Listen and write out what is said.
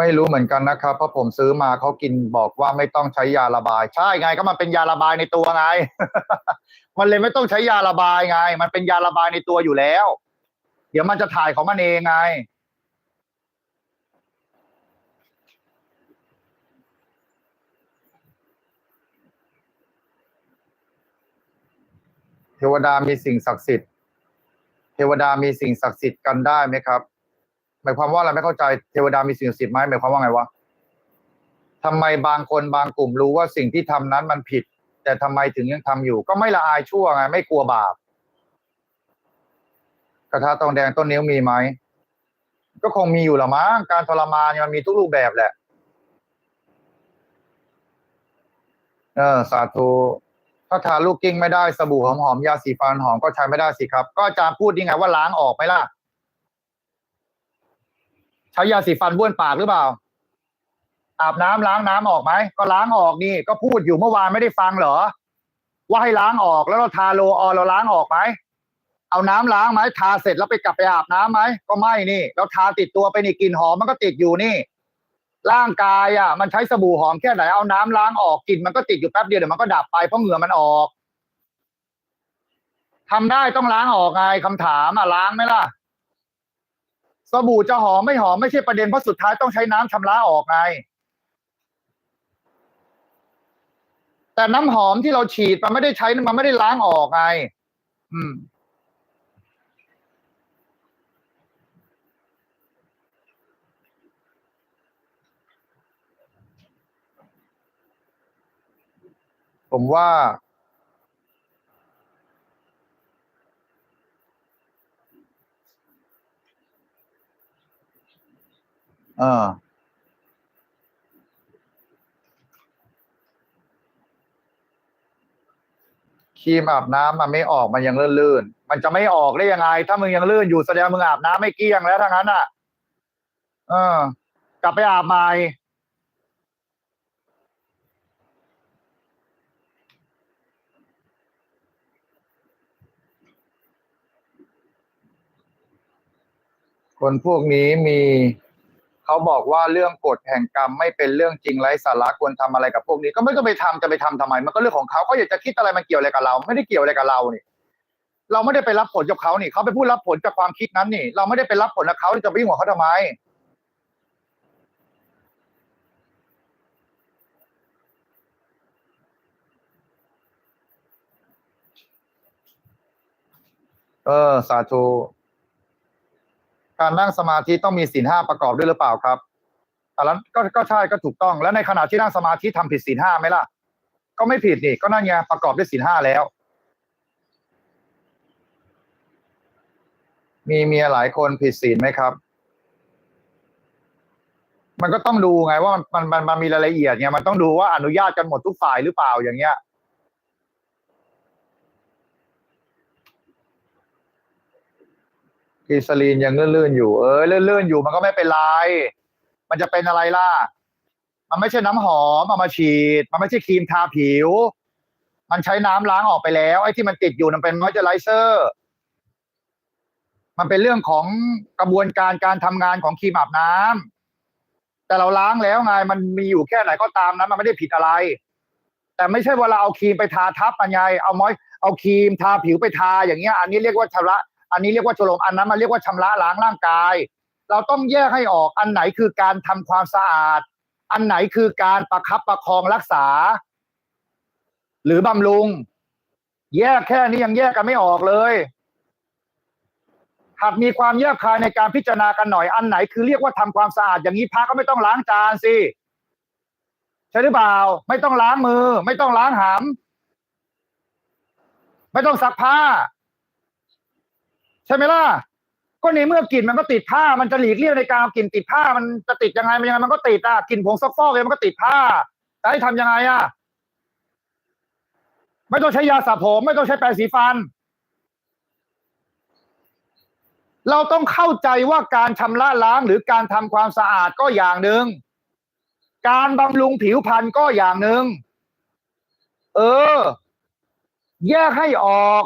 ไม่รู้เหมือนกันนะครับ เพราะผมซื้อมาเขากินบอกว่าไม่ต้องใช้ยาระบาย ใช่ไงก็มันเป็นยาระบายในตัวไง มันเลยไม่ต้องใช้ยาระบายไง มันเป็นยาระบายในตัวอยู่แล้ว เดี๋ยวมันจะถ่ายของมันเองไงเทวดามีสิ่งศักดิ์สิทธิ์ เทวดามีสิ่งศักดิ์สิทธิ์กันได้ไหมครับ หมายความว่าอะไรไม่เข้าใจเทวดามีสิ่งศักดิ์สิทธิ์ไหมหมายความว่าไงวะทำไมบางคนบางกลุ่มรู้ว่าสิ่งที่ทำนั้นมันผิด แต่ทำไมถึงยังทำอยู่ ก็ไม่ละอายชั่วไง ไม่กลัวบาปกระทะทองแดงต้นนิ้วมีไหมก็คงมีอยู่ละมั้งการทรมานมันมีทุกรูปแบบแหละ เออ สาธุถ้าทาลูกกิ้งไม่ได้สบู่หอมๆยาสีฟันหอมก็ใช้ไม่ได้สิครับ ก็อาจารย์พูดยังไงว่าล้างออกไหมล่ะ ใช้ยาสีฟันบ้วนปากหรือเปล่า อาบน้ำล้างน้ำออกไหมก็ล้างออกนี่ก็พูดอยู่เมื่อวานไม่ได้ฟังเหรอ ว่าให้ล้างออกแล้วเราทาโลออนเราล้างออกไหมเอาน้ำล้างไหมทาเสร็จแล้วไปกลับไปอาบน้ำไหมก็ไม่นี่เราทาติดตัวไปนี่กลิ่นหอมมันก็ติดอยู่นี่ ร่างกายอะ มันใช้สบู่หอมแค่ไหนเอาน้ำล้างออกกลิ่นมันก็ติดอยู่แป๊บเดียวเดี๋ยวมันก็ดับไปเพราะเหงื่อมันออกทำได้ต้องล้างออกไงคำถามอะล้างไหมล่ะ สบู่จะหอมไม่หอมไม่ใช่ประเด็นเพราะสุดท้ายต้องใช้น้ำชำระออกไง แต่น้ำหอมที่เราฉีดมันไม่ได้ใช้มันไม่ได้ล้างออกไง อืมผมว่า เออ ครีมอาบน้ำมันไม่ออกมันยังลื่นๆ มันจะไม่ออกได้ยังไง ถ้ามึงยังลื่นอยู่แสดงมึงอาบน้ำไม่เกลี้ยงแล้วทั้งนั้นอะ เออ กลับไปอาบใหม่คนพวกนี้มี เขาบอกว่าเรื่องกฎแห่งกรรมไม่เป็นเรื่องจริงไร้สาระควรทำอะไรกับพวกนี้ ก็ไม่ต้องไปทำจะไปทำทำไม มันก็เรื่องของเขาเขาอยากจะคิดอะไรมันเกี่ยวอะไรกับเรา ไม่ได้เกี่ยวอะไรกับเรานี่เราไม่ได้ไปรับผลจากเขานี่เขาไปพูดรับผลจากความคิดนั้นนี่ เราไม่ได้ไปรับผลจากเขาจะไปยุ่งกับเขาทำไมเออสาธุ การนั่งสมาธิต้องมีศีลห้าประกอบด้วยหรือเปล่าครับอันนั้นก็ก็ใช่ก็ถูกต้อง แล้วในขณะที่นั่งสมาธิทำผิดศีลห้าไหมล่ะ ก็ไม่ผิดนี่ก็นั่นไงประกอบด้วยศีลห้าแล้ว มีเมียหลายคนผิดศีลไหมครับ มันก็ต้องดูไงว่ามันมันมันมันมีรายละเอียดไงมันต้องดูว่าอนุญาตกันหมดทุกฝ่ายหรือเปล่าอย่างเงี้ย กรีซลีนยังลื่นๆอยู่ เออลื่นๆอยู่มันก็ไม่เป็นไร มันจะเป็นอะไรล่ะ มันไม่ใช่น้ำหอมเอามาฉีด มันไม่ใช่ครีมทาผิว มันใช้น้ำล้างออกไปแล้ว ไอ้ที่มันติดอยู่มันเป็นมอยเจอไรเซอร์ มันเป็นเรื่องของกระบวนการการทำงานของครีมอาบน้ำแต่เราล้างแล้วไงมันมีอยู่แค่ไหนก็ตามนะมันไม่ได้ผิดอะไร แต่ไม่ใช่เวลาเอาครีมไปทาทับมันไงเอามอยเอาครีมทาผิวไปทาอย่างเงี้ย อันนี้เรียกว่าชำระ อันนี้เรียกว่าชโลมอันนั้นมันเรียกว่าชำระล้างร่างกาย เราต้องแยกให้ออกอันไหนคือการทำความสะอาด อันไหนคือการประคับประคองรักษา หรือบำรุง แยกแค่นี้ยังแยกกันไม่ออกเลยหากมีความแยกคายในการพิจารณากันหน่อยอันไหนคือเรียกว่าทำความสะอาดอย่างนี้พระก็ไม่ต้องล้างจานสิใช่หรือเปล่า ไม่ต้องล้างมือ ไม่ต้องล้างหาม ไม่ต้องซักผ้า ช่ไหมล่ะ ก็ในเมื่อกลิ่นมันก็ติดผ้า มันจะหลีกเลี่ยงในการกลิ่นติดผ้า มันจะติดยังไง มันยังไงมันก็ติดอะกลิ่นผงซักฟอกเลยมันก็ติดผ้าจะให้ทำยังไงอะ ไม่ต้องใช้ยาสระผม ไม่ต้องใช้แปรงสีฟัน เราต้องเข้าใจว่าการชำระล้างหรือการทำความสะอาดก็อย่างหนึ่ง การบำรุงผิวพรรณก็อย่างหนึ่ง เออ แยกให้ออก